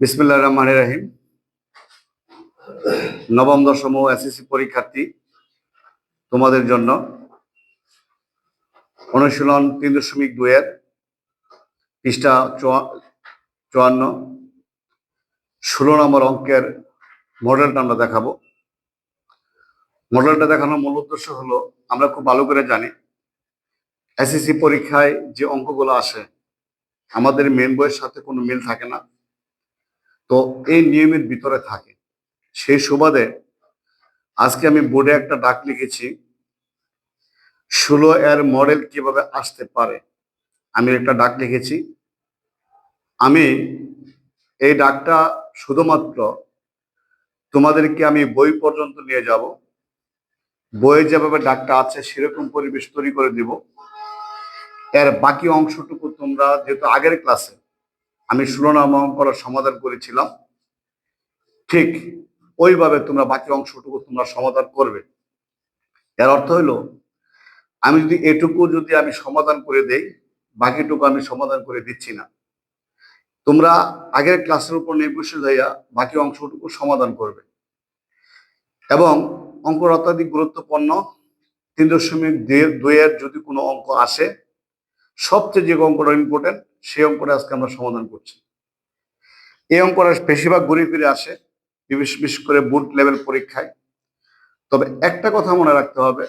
বিসমুল্লাহ রহমান রাহিম। নবম, দশম এসএসসি পরীক্ষার্থী তোমাদের জন্য অনুশীলন তিন দশমিক দুয়ের পৃষ্ঠা চুয়া- চুয়ান্ন, ষোলো নম্বর অঙ্কের মডেলটা আমরা দেখাবো। মডেলটা দেখানোর মূল উদ্দেশ্য হলো, আমরা খুব ভালো করে জানি, এসএসসি পরীক্ষায় যে অঙ্কগুলো আসে, আমাদের মেন বইয়ের সাথে কোনো মিল থাকে না। তো এই নিয়মের ভিতরে থাকে। সেই সুবাদে আজকে আমি বোর্ডে একটা ডাক লিখেছি ষোলো এর মডেল কীভাবে আসতে পারে? আমি একটা ডাক লিখেছি, আমি এই ডাকটা শুধুমাত্র তোমাদেরকে আমি বই পর্যন্ত নিয়ে যাব। বইয়ে যেভাবে ডাকটা আছে সেরকম পরিবেশ তৈরি করে দিব। এর বাকি অংশটুকু তোমরা যেহেতু আগের ক্লাসে আমি নম্বর অঙ্কর সমাধান করেছিলাম। ঠিক ওইভাবে তোমরা বাকি অংশটুকু তোমরা সমাধান করবে। এর অর্থ হইল আমি যদি এটুকু যদি আমি সমাধান করে দেই, বাকিটুকু আমি সমাধান করে দিচ্ছি না। তোমরা আগের ক্লাসের উপর নির্ভরশীল হইয়া বাকি অংশটুকু সমাধান করবে। এবং অঙ্ক অত্যাধিক গুরুত্বপূর্ণ, তিন দশমিক দুই- দুইয়ের যদি কোনো অঙ্ক আসে সবচেয়ে যে অঙ্কটা ইম্পর্টেন্ট সেই অঙ্কটা আজকে আমরা সমাধান করছি। এই অঙ্কটা বেশিরভাগ ঘুরে ফিরে আসে, বিশেষ করে বুট লেভেল পরীক্ষায়। তবে একটা কথা মনে রাখতে হবে,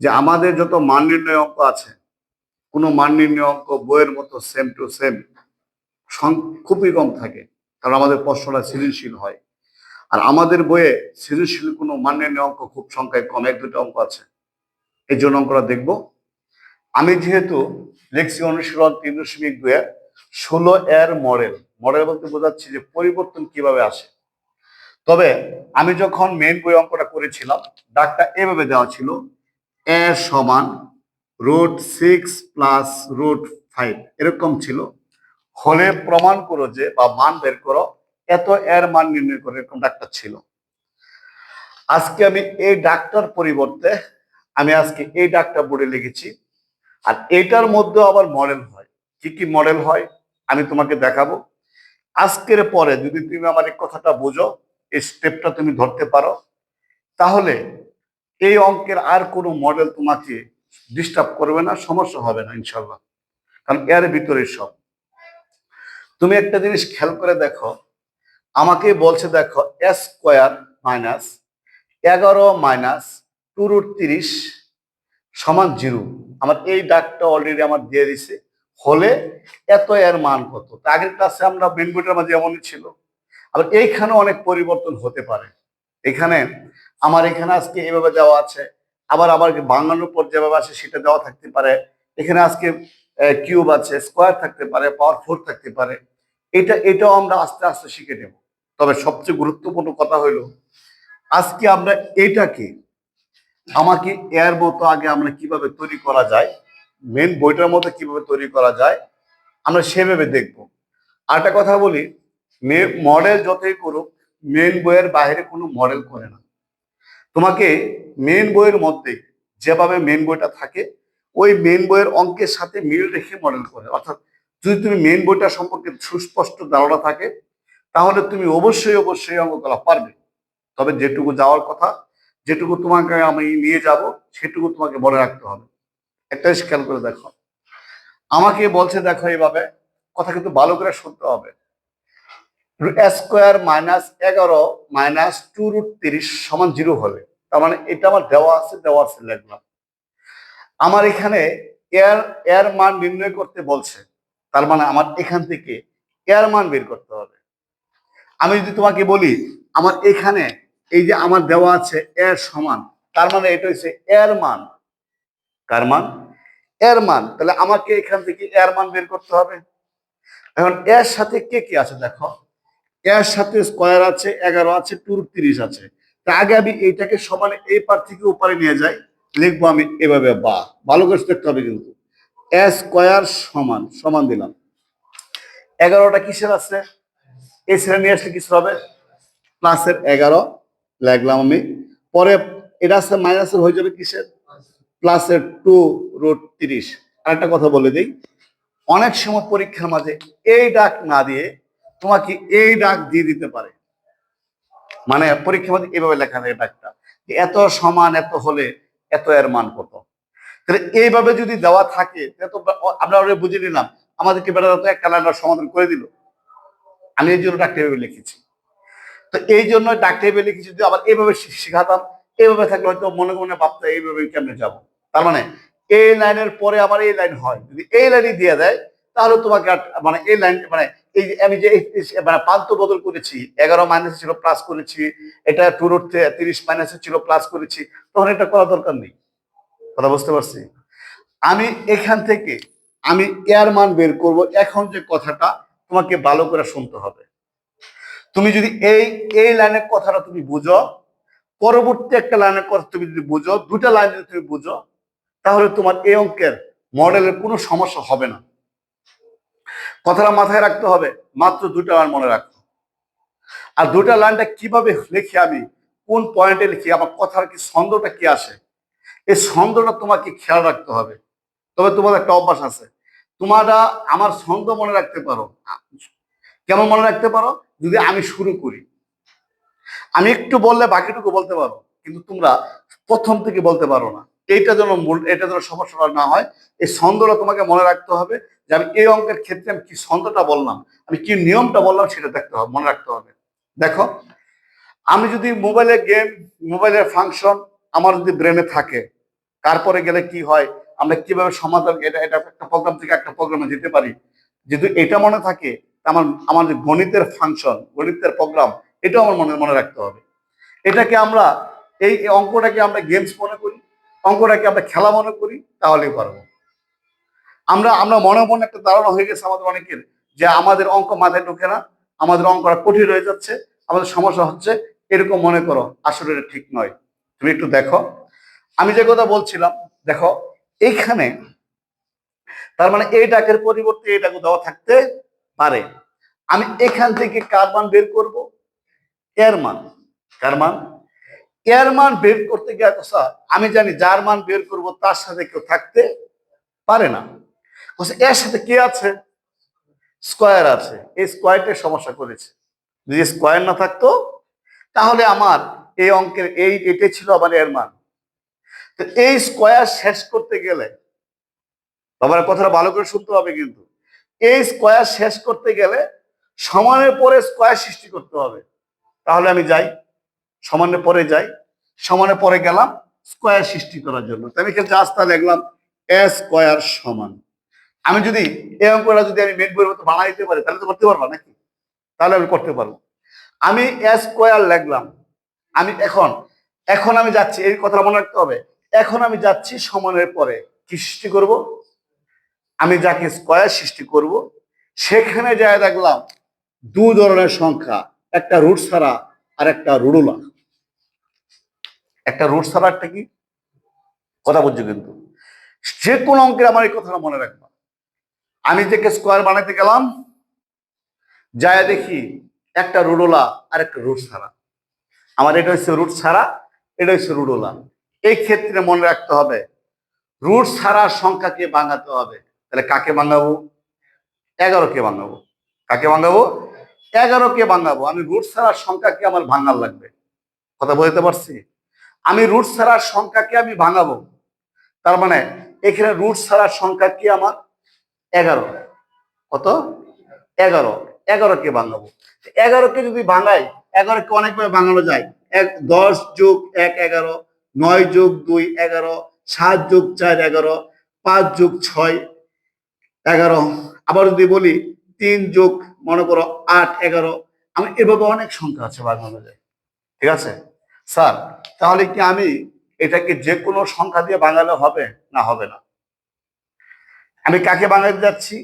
যে আমাদের যত মান নির্ণয় অঙ্ক আছে, কোনো মান নির্ণয় অঙ্ক বইয়ের মতো সেম টু সেম খুবই কম থাকে, কারণ আমাদের প্রশ্নটা সৃজনশীল হয়। আর আমাদের বইয়ে সৃজনশীল কোনো মান নির্ণয় অঙ্ক খুব সংখ্যায় কম, এক দুটো অঙ্ক আছে। এই জন্য অঙ্কটা দেখব। আমি যেহেতু লেখছি অনুশীলন তিন দশমিক দুয়ে ষোলো এর মডেল মডেল বলতে বোঝাচ্ছি যে পরিবর্তন কীভাবে আসে। তবে আমি যখন মেন বই অঙ্কটা করেছিলাম ডাকটা এভাবে দেওয়া ছিল, এ সমান root six plus root five এরকম ছিল। হলে প্রমাণ করো যে বা মান বের করো, এত এর মান নির্ণয় করে এরকম ডাক্তার ছিল। আজকে আমি এই ডাক্তার পরিবর্তে আমি আজকে এই ডাক্তার বোর্ডে লিখেছি। আর এটার মধ্যে আবার মডেল হয়। কি কি মডেল হয়, আমি তোমাকে দেখাবো। আজকের পরে যদি তুমি আমার এই কথাটা বোঝো, এই স্টেপটা তুমি ধরতে পারো। তাহলে এই অঙ্কের আর কোনো মডেল তোমাকে ডিস্টার্ব করবে না, সমস্যা হবে না ইনশাল্লাহ কারণ এর ভিতরে সব। তুমি একটা জিনিস খেয়াল করে দেখো, আমাকে বলছে দেখো এস স্কোয়ার মাইনাস এগারো মাইনাস টু রুট তিরিশ সমান জিরো। আমার এই ডাকটা অলরেডি আমার দিয়ে দিছে। হলে এত এর মান কত? আগের ক্লাসে আমরা বইটার মাঝে এমনই ছিল। আবার এইখানে অনেক পরিবর্তন হতে পারে। এখানে আমার এখানে আজকে এভাবে দেওয়া আছে। আবার আবার বাংলানোর পর যেভাবে আছে সেটা দেওয়া থাকতে পারে। এখানে আজকে কিউব আছে স্কোয়ার থাকতে পারে পাওয়ার ফোর থাকতে পারে। এটা, এটাও আমরা আস্তে আস্তে শিখে নেব। তবে সবচেয়ে গুরুত্বপূর্ণ কথা হলো, আজকে আমরা এটাকে আমাকে এর মতো আগে আমরা কীভাবে তৈরি করা যায় মেন বইটার মতো কীভাবে তৈরি করা যায়, আমরা সেভাবে দেখব। আর একটা কথা বলি মডেল যতই করুক মেন বইয়ের বাইরে কোনো মডেল করে না। তোমাকে মেন বইয়ের মধ্যে যেভাবে মেন বইটা থাকে, ওই মেন বইয়ের অঙ্কের সাথে মিল রেখে মডেল করে। অর্থাৎ যদি তুমি মেন বইটা সম্পর্কে সুস্পষ্ট ধারণা থাকে, তাহলে তুমি অবশ্যই অবশ্যই অঙ্ক করা পারবে। তবে যেটুকু যাওয়ার কথা যেটুকু তোমাকে আমি নিয়ে যাব, সেটুকু তোমাকে মনে রাখতে হবে। একটা খেয়াল করে দেখো। আমাকে বলছে দেখো এইভাবে কথা কিন্তু ভালো করে শুনতে হবে। স্কোয়ার মাইনাস এগারো মাইনাস টু রুট তিরিশ সমান জিরো হবে তার মানে এটা আমার দেওয়া আছে দেওয়া আছে লিখলাম। আমার এখানে এর এর মান নির্ণয় করতে বলছে, তার মানে আমার এখান থেকে এর মান বের করতে হবে। আমি যদি তোমাকে বলি, আমার এখানে এই যে আমার দেওয়া আছে এর সমান, তার মানে এটা হচ্ছে এর মান। কার মান? এর মান। তাহলে আমাকে এখান থেকে এর মান বের করতে হবে। এখন এর সাথে কে কি আছে দেখো? এর সাথে স্কোয়ার আছে, এগারো আছে টুর তিরিশ আছে। তা আগে আমি এইটাকে সমানে এই পার থেকে উপরে নিয়ে যাই, লিখব আমি এভাবে, বা, ভালো করে দেখতে হবে কিন্তু। এ স্কোয়ার সমান সমান দিলাম। এগারোটা কিসের আছে? এই নিয়ে আসলে কিসের হবে? প্লাসের এগারো। লাগলাম আমি। পরে এটা আছে মাইনাসের হয়ে যাবে কিসের? প্লাসের টু রুট তিরিশ। আর একটা কথা বলে দিই, অনেক সময় পরীক্ষার মাঝে এই ডাক না দিয়ে তোমাকে এই ডাক দিয়ে দিতে পারে। মানে পরীক্ষার মাঝে এভাবে লেখা থাকে ডাকটা এত সমান, এত হলে এত এর মান কত? তাহলে এইভাবে যদি দেওয়া থাকে তো আমরা বুঝে নিলাম, আমাদেরকে বেড়া তো লাইনার সমাধান করে দিল। আমি এই জন্য ডাক্তার এভাবে লিখেছি। তো এই জন্য ডাক্তার এভাবে লিখেছি, যদি আবার এইভাবে শিখাতাম এইভাবে থাকলে হয়তো মনে মনে ভাবতে এইভাবে কেমনে যাব। তার মানে এই লাইনের পরে আবার এই লাইন হয়। যদি এই লাইনই দিয়ে দেয়, তাহলে তোমাকে মানে এই লাইন মানে এই আমি যে মানে প্রান্ত বদল করেছি, এগারো মাইনাস ছিল প্লাস করেছি, এটা টু রুট তিরিশ মাইনাসে ছিল প্লাস করেছি, তখন এটা করা দরকার নেই। কথা বুঝতে পারছি? আমি এখান থেকে, আমি এর মান বের করব, এখন যে কথাটা তোমাকে ভালো করে শুনতে হবে। তুমি যদি এই এই লাইনের কথাটা তুমি বুঝো, পরবর্তী একটা লাইনের কথা তুমি যদি বুঝো দুটা লাইন যদি তুমি বুঝো, তাহলে তোমার এই অঙ্কের মডেলের কোনো সমস্যা হবে না। কথাটা মাথায় রাখতে হবে, মাত্র দুটা লাইন মনে রাখো। আর দুটা লাইনটা কীভাবে লিখি আমি, কোন পয়েন্টে লিখি, আমার কথার কি ছন্দটা কি আসে, এই ছন্দটা তোমাকে খেয়াল রাখতে হবে। তবে তোমার একটা অভ্যাস আছে, তোমরা আমার ছন্দ মনে রাখতে পারো। কেমন মনে রাখতে পারো? যদি আমি শুরু করি, আমি একটু বললে বাকিটুকু বলতে পারো কিন্তু তোমরা প্রথম থেকে বলতে পারো না। এইটা যেন মূল এটা যেন সমস্যাটা না হয়, এই ছন্দটা তোমাকে মনে রাখতে হবে যে আমি এই অঙ্কের ক্ষেত্রে আমি কি ছন্দটা বললাম, আমি কি নিয়মটা বললাম সেটা দেখতে হবে, মনে রাখতে হবে। দেখো, আমি যদি মোবাইলে গেম মোবাইলের ফাংশন আমার যদি ব্রেনে থাকে, তারপরে গেলে কি হয়, আমরা কীভাবে সমাধান, এটা এটা একটা প্রোগ্রাম থেকে একটা প্রোগ্রামে যেতে পারি, যদি এটা মনে থাকে আমার যে গণিতের ফাংশন গণিতের প্রোগ্রাম এটাও আমার মনে মনে রাখতে হবে। এটাকে আমরা, এই এই অঙ্কটাকে আমরা গেমস মনে করি, অঙ্কটাকে আমরা খেলা মনে করি, তাহলেই পারব। আমরা আমরা মনে মনে একটা ধারণা হয়ে গেছে আমাদের অনেকের, যে আমাদের অঙ্ক মাথায় ঢোকে না, আমাদের অঙ্কটা কঠিন হয়ে যাচ্ছে, আমাদের সমস্যা হচ্ছে, এরকম মনে করো, আসলে এটা ঠিক নয়। তুমি একটু দেখো। আমি যে কথা বলছিলাম, দেখো, এইখানে, তার মানে এই ডাকের পরিবর্তে এই ডাক দেওয়া থাকতে পারে। আমি এখান থেকে কার মান বের করব এর মান কার মান এর মান বের করতে গিয়ে কথা আমি জানি যার মান বের করব, তার সাথে কেউ থাকতে পারে না। এর সাথে কে আছে? স্কোয়ার আছে। এই স্কোয়ারটার সমস্যা করেছে। যদি স্কোয়ার না থাকতো, তাহলে আমার এই অঙ্কের এই, এটাই ছিল আমার এর মান তো এই স্কোয়ার শেষ করতে গেলে, বাবার, কথাটা ভালো করে শুনতে হবে কিন্তু। এই স্কোয়ার শেষ করতে গেলে সমানের পরে স্কোয়ার সৃষ্টি করতে হবে। তাহলে আমি যাই, সমানের পরে যাই, সমানের পরে গেলাম স্কোয়ার সৃষ্টি করার জন্য। আমি এখানে রাস্তা দেখলাম, এ স্কোয়ার সমান। আমি যদি এই অঙ্কটা যদি আমি মেন বইয়ের মতো বানাই দিতে পারি, তাহলে তো করতে পারব নাকি? তাহলে আমি করতে পারব। আমি এ স্কোয়ার লিখলাম। আমি এখন এখন আমি যাচ্ছি, এই কথাটা মনে রাখতে হবে। এখন আমি যাচ্ছি সমানের পরে। কি সৃষ্টি করব? আমি যাকে স্কোয়ার সৃষ্টি করব, সেখানে যায় দেখলাম দু ধরনের সংখ্যা, একটা রুট ছাড়া আর একটা রুডুলা একটা রুট ছাড়া একটা কি? কথা বুঝছ কিন্তু। যে কোন অঙ্কের আমার এই কথাটা মনে রাখবা। আমি থেকে স্কোয়ার বানাতে গেলাম, যায় দেখি একটা রুডোলা আর একটা রুট ছাড়া। আমার এটা হচ্ছে রুট ছাড়া, এটা হচ্ছে রুডোলা এই ক্ষেত্রে মনে রাখতে হবে, রুট ছাড়া সংখ্যাকে ভাঙাতে হবে। তাহলে কাকে ভাঙাবো? এগারোকে ভাঙাবো? কাকে ভাঙাবো? এগারোকে ভাঙাবো। আমি রুট ছাড়া সংখ্যাকে আমার ভাঙার লাগবে। কথা বলতে পারছি? আমি রুট ছাড়া সংখ্যাকে আমি ভাঙাবো। তার মানে এখানে রুট ছাড়ার সংখ্যা কি আমার? এগারো। কত? এগারো। এগারোকে ভাঙাবো? এগারোকে যদি ভাঙাই এগারোকে অনেকভাবে ভাঙানো যায়। এক, দশ যোগ এক, এগারো। নয় যোগ দুই, এগারো। সাত যোগ চার, এগারো। পাঁচ যোগ ছয় এগারো। আবার যদি বলি তিন যোগ, মনে করো আট, এগারো, আমি এভাবে অনেক সংখ্যা আছে যায় ঠিক আছে? স্যার, তাহলে কি আমি এটাকে যে কোনো সংখ্যা দিয়ে ভাঙালে হবে না হবে না? আমি কাকে ভাঙাতে যাচ্ছি?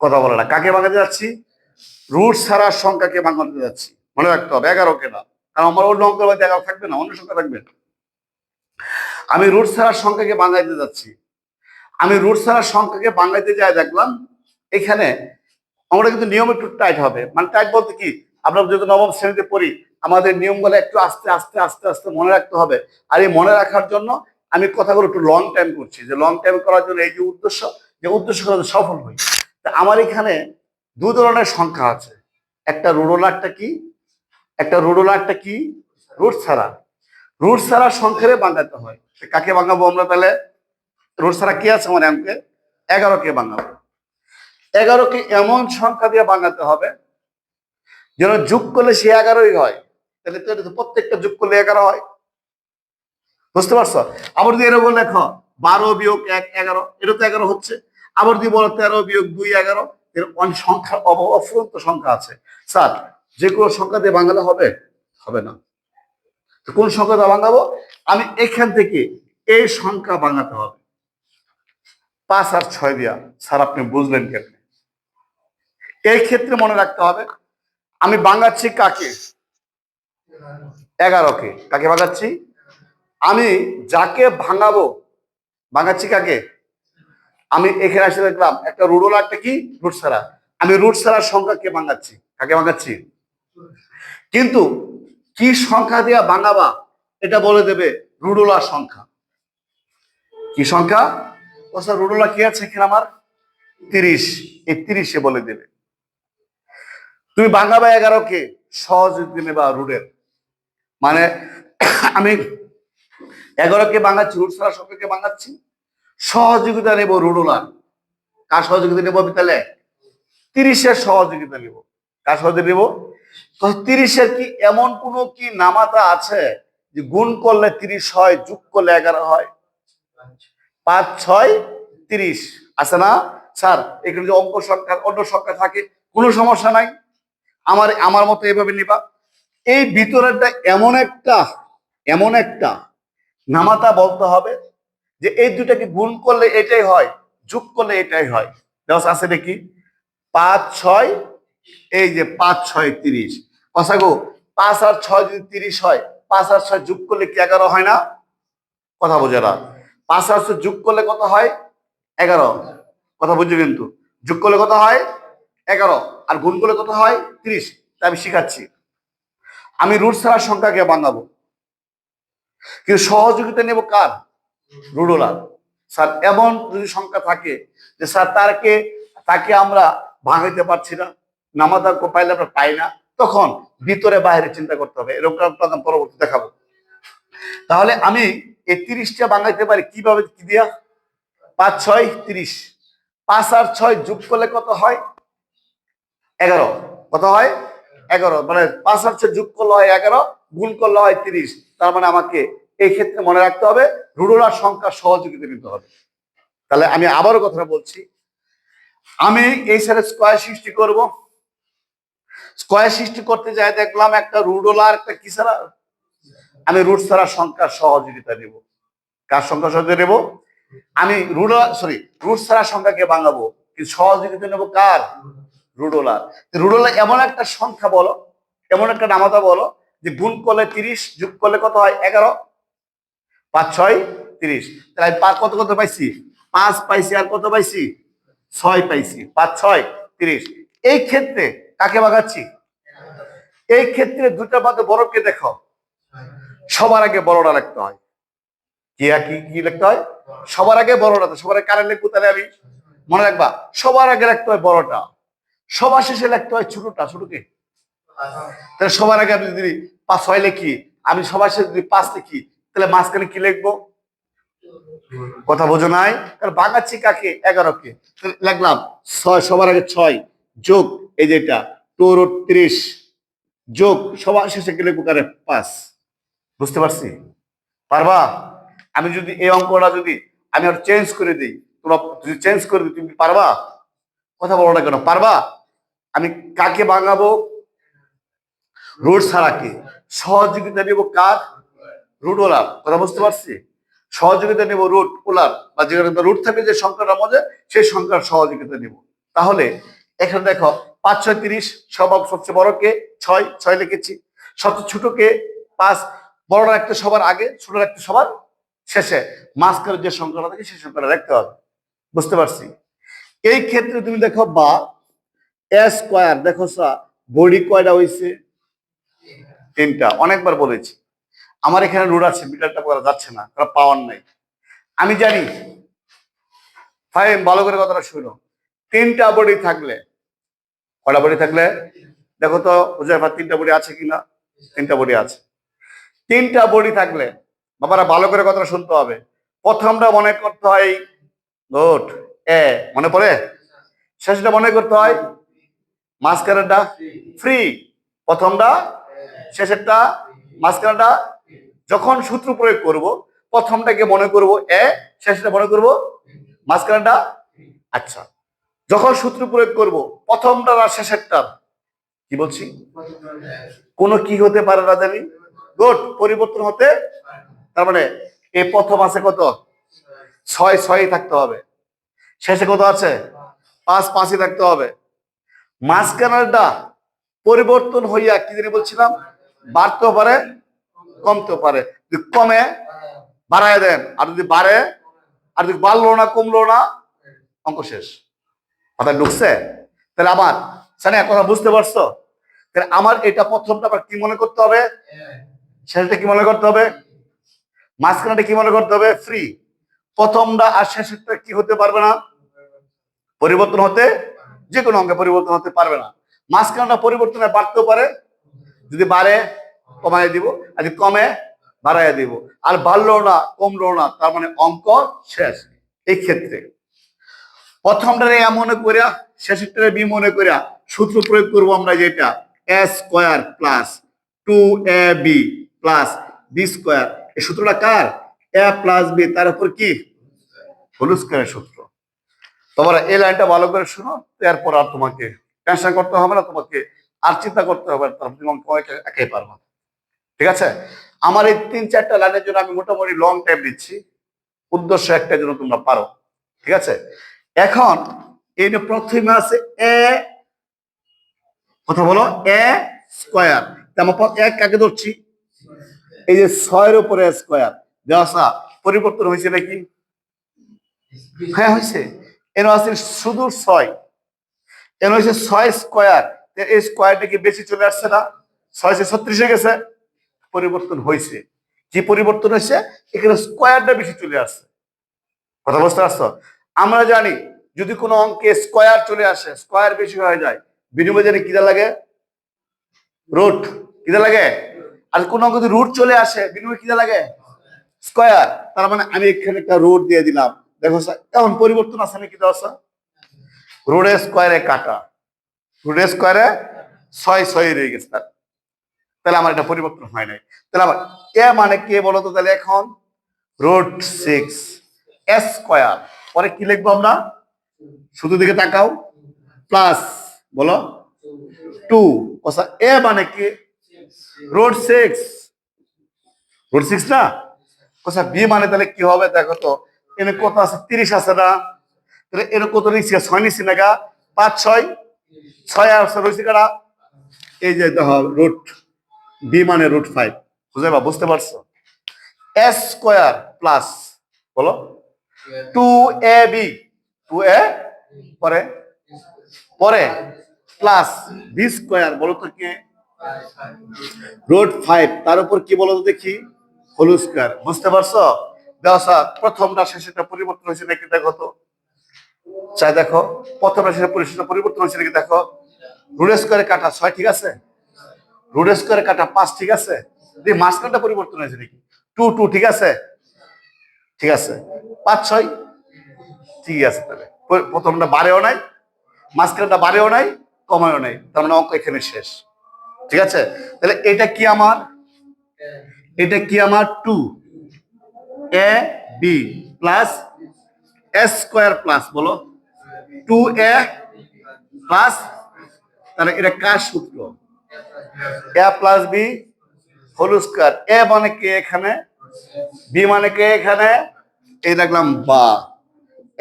কথা বলে না। কাকে বাঙালি যাচ্ছি? রুট ছাড়া সংখ্যাকে ভাঙাতে যাচ্ছি। মনে রাখতে হবে এগারোকে না। কারণ আমার অন্য অঙ্কের মধ্যে এগারো থাকবে না, অন্য সংখ্যা থাকবে। আমি রুট ছাড়া সংখ্যাকে ভাঙাইতে যাচ্ছি। আমি রুট ছাড়া সংখ্যাকে ভাঙাইতে যাই দেখলাম, এখানে আমরা কিন্তু নিয়ম একটু টাইট হবে। মানে টাইট বলতে কি, আমরা যদি নবম শ্রেণীতে পড়ি, আমাদের নিয়মগুলো একটু আস্তে আস্তে আস্তে আস্তে মনে রাখতে হবে। আর এই মনে রাখার জন্য আমি কথাগুলো একটু লং টাইম করছি, যে লং টাইম করার জন্য এই যে উদ্দেশ্য যে উদ্দেশ্য করার সফল হই। তা আমার এখানে দু ধরনের সংখ্যা আছে। একটা রুডোল একটা কি? একটা রুডোল একটা কি? রুট ছাড়া। রুট ছাড়া সংখ্যারে বাঙাতে হয়। কাকে বাঙাবো আমরা তাহলে? রুট ছাড়া কি আছে মানে আমাকে এগারোকে বাঙাবো এগারোকে এমন সংখ্যা দিয়ে বাঙাতে হবে, যেন যোগ করলে সে এগারোই হয়। তাহলে তো এটা প্রত্যেকটা যোগ করলে এগারো হয়। বুঝতে পারছ? আবার যদি এরকম লেখো, বারো বিয়োগ এক, এগারো, এটা তো এগারো হচ্ছে। আবার যদি বলো তেরো বিয়োগ দুই, এগারো, এর অনেক সংখ্যা অফুরন্ত সংখ্যা আছে। স্যার, যে কোনো সংখ্যা দিয়ে বাঙালে হবে? হবে না। কোন সংখ্যা দিয়ে বাঙাবো আমি এখান থেকে এই সংখ্যা বাঙাতে হবে। পাঁচ আর ছয় দিয়া, স্যার আপনি বুঝলেন কেন? এই ক্ষেত্রে মনে রাখতে হবে, আমি বাঙাচ্ছি কাকে? এগারোকে। কাকে বাঙাচ্ছি আমি যাকে ভাঙাবো ভাঙাচ্ছি কাকে? আমি এখানে এসে দেখলাম, একটা রুট একটা কি? রুট সারা আমি রুট ছাড়ার সংখ্যাকে ভাঙাচ্ছি কাকে ভাঙাচ্ছি কিন্তু কি সংখ্যা দিয়া ভাঙাবা, এটা বলে দেবে রুডোলার সংখ্যা। কি সংখ্যা? রুডোলা কি আছে এখানে আমার? তিরিশ। এই তিরিশে বলে দেবে। তুমি ভাঙাবা এগারোকে সহজ নেবা রুডের। মানে আমি এগারোকে বাঙাচ্ছি রুট ছাড়া সংখ্যাকে বাঙাচ্ছি সহযোগিতা নেব রুডোলার কার সহযোগিতা নেব তাহলে? তিরিশের সহযোগিতা নেব। কার সহযোগিতা নেব? তো তিরিশের কি এমন কোনো কি নামাতা আছে যে গুণ করলে তিরিশ হয়, যোগ করলে এগারো হয়? পাঁচ, ছয়, তিরিশ। আছে না? স্যার, এখানে যে অঙ্ক সংখ্যা, অন্য সংখ্যা থাকে, কোনো সমস্যা নাই। আমার আমার মতো এভাবে নিবা। এই ভিতরেরটা এমন একটা এমন একটা নামাতা বলতে হবে যে এই দুটাকে গুণ করলে এটাই হয়, যোগ করলে এটাই হয়। দেওয়া আছে নাকি পাঁচ, ছয়, এই যে পাঁচ, ছয়, তিরিশ। কথা গো, পাঁচ আর ছয় যদি তিরিশ হয়, পাঁচ আর ছয় যোগ করলে কি এগারো হয় না? কথা বোঝে না। পাঁচ আর যোগ করলে কত হয়? এগারো। কথা বুঝছ কিন্তু? যোগ করলে কত হয়? এগারো। আর গুণ করলে কত হয়? তিরিশ। তা আমি শিখাচ্ছি। আমি রুট ছাড়া সংখ্যাকে বাঙাবো কিন্তু সহযোগিতা নেব কার? রুডোলার। স্যার, এমন যদি সংখ্যা থাকে যে স্যার, তারকে, তাকে আমরা ভাঙাইতে পারছি না, নামাজ পাইলে আমরা পাই না, তখন ভিতরে বাইরে চিন্তা করতে হবে। এরকম তখন পরবর্তী দেখাবো। তাহলে আমি এই তিরিশটা বাঙাইতে পারি, কীভাবে, কি দিয়া? পাঁচ, ছয়, তিরিশ। পাঁচ আর ছয় যোগ করলে কত হয়? এগারো। কত হয়? এগারো। মানে পাঁচ আর ছয় যোগ করলে হয় এগারো, গুণ করলে হয় তিরিশ। তার মানে আমাকে এই ক্ষেত্রে মনে রাখতে হবে রুডোলার সংখ্যা সহযোগিতা নিতে হবে। তাহলে আমি আবারও কথাটা বলছি। আমি এই সাথে স্কোয়ার সৃষ্টি করব। স্কোয়ার সৃষ্টি করতে যাই দেখলাম একটা রুডোলার একটা কি ছাড়া আমি রুট ছাড়া সংখ্যার সহযোগিতা নেব। কার সংখ্যা সহযোগিতা নেব? আমি রুডোলার সরি রুট ছাড়া সংখ্যাকে বাঙাবো কিন্তু সহযোগিতা নেব কার? রুডোলার রুডোলার এমন একটা সংখ্যা বলো, এমন একটা নামাতা বলো, যে গুণ করলে তিরিশ, যোগ করলে কত হয়? এগারো। পাঁচ, ছয়, তিরিশ। তাহলে আমি কত কত পাইছি? পাঁচ পাইছি আর কত পাইছি? ছয় পাইছি। পাঁচ, ছয়, তিরিশ। এই ক্ষেত্রে কাকে বাগাচ্ছি এই ক্ষেত্রে দুটা মধ্যে বরফকে দেখো। সবার আগে বড়টা লিখতে হয়। কি কি কি লিখতে হয়? সবার আগে বড়টা সবার আগে কারে লিখব তাহলে আমি? মনে রাখবা, সবার আগে লিখতে হয় বড়টা। সবার শেষে লিখতে হয় ছোটটা ছোটকে তাহলে সবার আগে আমি যদি পাঁচ, ছয় লিখি, আমি সবার শেষে যদি পাঁচ লিখি, তাহলে মাঝখানে কি লিখব? কথা বোঝো নাই? কারণ বাঙাচ্ছি কাকে? তাহলে লিখলাম, ছয়, সবার আগে ছয়, যোগ, এই যেটা তোর ত্রিশ, যোগ, সবার শেষে কি লিখব কারে? পাঁচ। বুঝতে পারছি? পারবা? আমি যদি এই অঙ্কটা যদি আমি আর চেঞ্জ করে দিই, তোমরা যদি চেঞ্জ করে দিই, তুমি পারবা? কথা বলো না কেন, পারবা? আমি কাকে বাঙাবো রোড ছাড়াকে সহযোগিতা নেব কার? রুট ওলার কথা বুঝতে পারছি? সহযোগিতা নেব রুট ওলার, বা যেখানে রুট থাকবে যে সংখ্যাটার মধ্যে, সেই সংখ্যার সহযোগিতা নেব। তাহলে এখানে দেখো, পাঁচ, ছয়, তিরিশ, সব সবচেয়ে বড় কে? ছয় ছয় লিখেছি। সবচেয়ে ছোট কে? পাঁচ বড় রাখতে সবার আগে ছোট রাখতে সবার শেষে। মাঝখানে যে সংখ্যাটা থাকে, সেই সংখ্যাটা রাখতে হবে। বুঝতে পারছি? এই ক্ষেত্রে তুমি দেখো বা স্কোয়ার, দেখো বডি কয়টা হয়েছে তিনটা। অনেকবার বলেছি। আমার এখানে রুট আছে, মিটারটা করা যাচ্ছে না, কারণ পাওয়ার নাই। আমি জানি। ফাইন ভালো করে কথাটা শুনো। তিনটা বডি থাকলে কটা বডি থাকলে? দেখো তো হুজাইফা তিনটা বডি আছে কিনা? তিনটা বডি আছে। তিনটা বডি থাকলে বাবারা ভালো করে কথা শুনতে হবে। প্রথমটা মনে করতে হয়, গুড, এ, মনে পড়ে? শেষটা মনে করতে হয়, মাঝখানেরটা ফ্রি প্রথমটা, শেষেরটা মাঝখানেরটা, যখন সূত্র প্রয়োগ করব, প্রথমটাকে মনে করব, এ, শেষটা মনে করব, মাঝখানেরটা আচ্ছা যখন সূত্র প্রয়োগ করব প্রথমটা আর শেষেরটা কি বলছি? কোনো কি হতে পারে না জানি। গুড পরিবর্তন হতে তার মানে এই প্রথম আছে কত? ছয়, ছয়ই থাকতে হবে। শেষে কত আছে? পাঁচ, পাঁচই থাকতে হবে। মাঝখানেরটা পরিবর্তন হইয়া কি জানি বলছিলাম? বাড়তেও পারে, কমতেও পারে। যদি কমে, বাড়ায় দেন। আর যদি বাড়ে, আর যদি বাড়লো না, কমলো না, অঙ্ক শেষ। কথা ঢুকছে? তাহলে আবার সানি কথা বুঝতে পারছ? তাহলে আমার এটা প্রথমটা আবার কি মনে করতে হবে? শেষটা কি মনে করতে হবে? মাঝখানেটা কি মনে করতে হবে? ফ্রি প্রথমটা আর শেষেরটা কি হতে পারবে না? পরিবর্তন হতে যে কোনো অঙ্কে পরিবর্তন হতে পারবে না। মাঝখানটা পরিবর্তনে বাড়তেও পারে। যদি বাড়ে, কমায় দিব। আর কমে বাড়াইয়া দিব। আর বাড়লো না কমলো না, তার মানে অঙ্ক শেষ। এই ক্ষেত্রে। প্রথমটারে এ মনে করিয়া শেষেরটারে বি মনে করিয়া সূত্র প্রয়োগ করব আমরা যেটা। A square plus two A B plus B square এই সূত্রটা কার? এ প্লাস বি তার উপর কি? হোল স্কোয়ারের সূত্র। তোমরা এই লাইনটা ভালো করে শুনো, এরপর আর তোমাকে টেনশন করতে হবে না, তোমাকে আর চিন্তা করতে হবে না তুমি একাই পারব। ঠিক আছে? আমার এই তিন চারটা লাইনের জন্য আমি মোটামুটি লং টাইম দিচ্ছি উদ্দেশ্য একটা জন্য তোমরা পারো। ঠিক আছে? এখন এই প্রথমে আছে এ কথা বলো এ স্কোয়ার তেমন এক কাকে ধরছি? এই যে ছয়ের উপরে স্কোয়ার, দেওয়া পরিবর্তন হয়েছে নাকি হ্যাঁ হয়েছে। এর আছে শুধু ছয়। এর হয়েছে ছয় স্কোয়ার। এই স্কোয়ারটা কি বেশি চলে আসছে না? ছয় ছত্রিশে গেছে। পরিবর্তন হয়েছে। কি পরিবর্তন হয়েছে? এখানে স্কোয়ারটা বেশি চলে আসছে। কথা বুঝতে পারছ? আমরা জানি, যদি কোনো অঙ্কে স্কোয়ার চলে আসে, স্কোয়ার বেশি হয়ে যায়, বিনিময় জানি কিদা লাগে? রুট। কিদা লাগে? আর কোন যদি রুট চলে আসে, বিনিময় কিদা লাগে? স্কোয়ার তার মানে আমি এখানে একটা রুট দিয়ে দিলাম। দেখো এখন পরিবর্তন আছে নাকি দেওয়া রোডে স্কোয়ারে কাটা। রোডে স্কোয়ারে ছয় ছয় রয়ে গেছে তার তাহলে আমার এটা পরিবর্তন হয় নাই। তাহলে আমার এ মানে কে বলো তো তাহলে এখন? রোড সিক্স এস স্কোয়ার পরে কি লিখব আমরা? শুধু দিকে তাকাও। প্লাস বলো? টু এ মানে কি? রোড সিক্স রোড সিক্স না? ওসা বি মানে তাহলে কি হবে? দেখো তো, এনে কত আছে? তিরিশ আছে না? তাহলে এর কত নিচ্ছি ছয় নিচ্ছি না পাঁচ ছয় ছয় আর রয়েছে কারা? এই যে রুট বি মানে রুট ফাইভ বুঝতে বা বুঝতে পারছ? এস স্কোয়ার প্লাস বলো? Two A B two A পরে? পরে। প্লাস বি স্কোয়ার বলো তো কি? রুট ফাইভ তার উপর কি বলো তো দেখি? হোল স্কোয়ার বুঝতে পারছ? প্রথমটা শেষেটা পরিবর্তন হয়েছে নাকি দেখো তো? চাই দেখো পরিশেষটা পরিবর্তন হয়েছে নাকি দেখো? রুট স্কোয়ারে কাটা ছয়, ঠিক আছে? রুট স্কোয়ারে কাটা পাঁচ, ঠিক আছে? মাঝখানটা পরিবর্তন হয়েছে নাকি? টু টু ঠিক আছে? ঠিক আছে। পাঁচ, ছয়? ঠিক আছে তাহলে। প্রথমটা বাড়েও নাই, মাঝখানটা বাড়েও নাই কমেও নাই। তার মানে অঙ্ক এখানে শেষ। ঠিক আছে? তাহলে এটা কি আমার? এটা কি আমার? Two A B plus S square plus বলো। টু এ প্লাস তাহলে এটা কার সূত্র? A plus B whole square A মানে কে এখানে? বি মানে কে এখানে? এই দেখলাম বা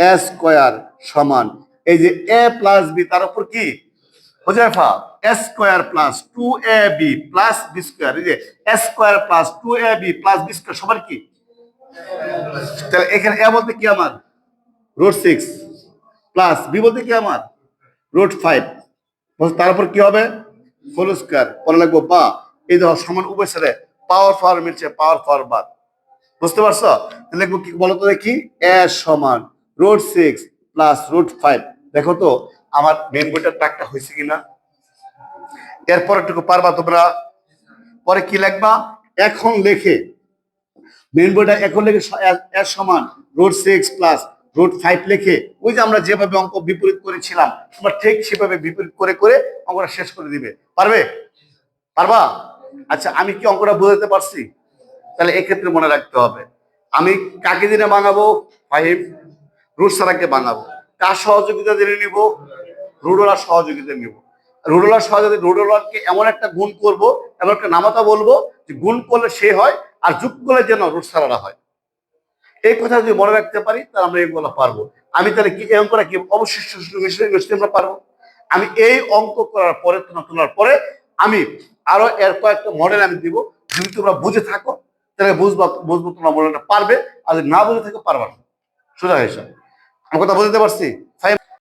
এ স্কোয়ার সমান। এই যে এ প্লাস বি তার উপর কি? Huzaifa A square plus two A B plus B square, এই যে square plus two A B plus B square, সবার কি? তাহলে এখানে এ বলতে কি আমার? রোড সিক্স প্লাস বি বলতে কি আমার? Root five. তারপর কি হবে? Whole square. পরে লাগবো বা। এই ধর সমান উভয় সাথে পাওয়ার পাওয়ার মিলছে পাওয়ার পাওয়ার বাদ বুঝতে পারছ? লিখব কি বলো তো দেখি? এ সমান root six plus root five. দেখো তো, আমার মেন বইটার টাকটা হয়েছে কিনা? এরপর একটু পারবা তোমরা। পরে কি লেখবা? এখন লেখে। মেন বইটা এখন লেখে এর- সমান root six plus root five লেখে। ওই যে আমরা যেভাবে অঙ্ক বিপরীত করেছিলাম তোমরা ঠিক সেভাবে বিপরীত করে করে অঙ্কটা শেষ করে দিবে। পারবে? পারবা? আচ্ছা আমি কি অঙ্কটা বোঝাতে পারছি? তাহলে এক্ষেত্রে মনে রাখতে হবে। আমি কাকে দিনে বানাবো? ফাইভ রুট সারাকে বানাবো। কার সহযোগিতা দিনে নিব? রুডোলার সহযোগিতা নিব। রুডোলার সহযোগিতা রুডোলারকে এমন একটা গুণ করব, এমন একটা নামাতা বলব যে গুণ করলে সে হয় আর যোগ করলে যেন রুট সারারা হয়। এই কথা যদি মনে রাখতে পারি, তাহলে আমরা এগুলো পারব। আমি তাহলে কি, এই অঙ্কটা কি অবশ্যই আমরা পারব? আমি এই অঙ্ক করার পরে তোলার পরে, আমি আরও এর কয়েকটা মডেল আমি দিব। যদি তোমরা বুঝে থাকো, তাহলে বুঝবা, বুঝব তোমরা মডেলটা পারবে, আর না বুঝে থাকো, পারবা না। সোজা হিসাব আমার কথা বুঝতে পারছি?